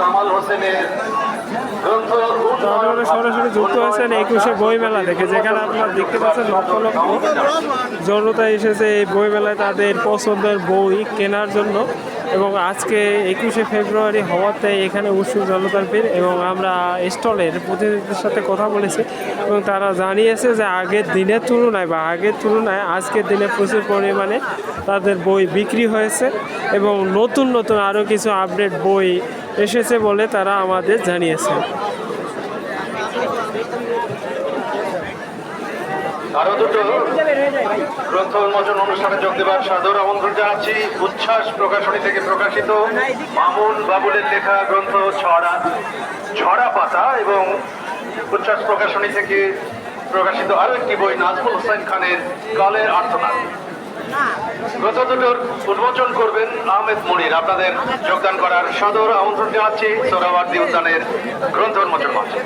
কামাল হোসেনের আপনারা সরাসরি যুক্ত হয়েছেন একুশে বই মেলা থেকে যেখানে আপনারা দেখতে পাচ্ছেন লক্ষ লক্ষ জনতা এসেছে এই বই মেলায় তাদের পছন্দের বই কেনার জন্য। এবং আজকে একুশে ফেব্রুয়ারি হওয়াতে এখানে উৎসুক জনতার ভিড় এবং আমরা স্টলের প্রতিনিধিদের সাথে কথা বলেছি। এবং তারা জানিয়েছে যে আগের দিনের তুলনায় বা আগের তুলনায় আজকের দিনে প্রচুর পরিমাণে তাদের বই বিক্রি হয়েছে। এবং নতুন নতুন আরও কিছু আপডেট বই এসেছে বলে তারা আমাদের জানিয়েছে। আরও দুটো গ্রন্থ উন্মোচন অনুষ্ঠানে যোগ দেবার সাদর আমন্ত্রণ জানাচ্ছি। উচ্ছ্বাস প্রকাশনী থেকে প্রকাশিত মামুন বাবুলের লেখা গ্রন্থ ছড়া ছড়া পাতা এবং উচ্ছ্বাস প্রকাশনী থেকে প্রকাশিত আরও একটি বই নাজমুল হোসেন খানের কালের আর্তনাদ। গ্রন্থ দুটোর উন্মোচন করবেন আহমেদ মনির। আপনাদের যোগদান করার সদর আমন্ত্রণ জানাচ্ছি সোরাবার্দি উদ্যানের গ্রন্থ উন্মোচন মঞ্চে।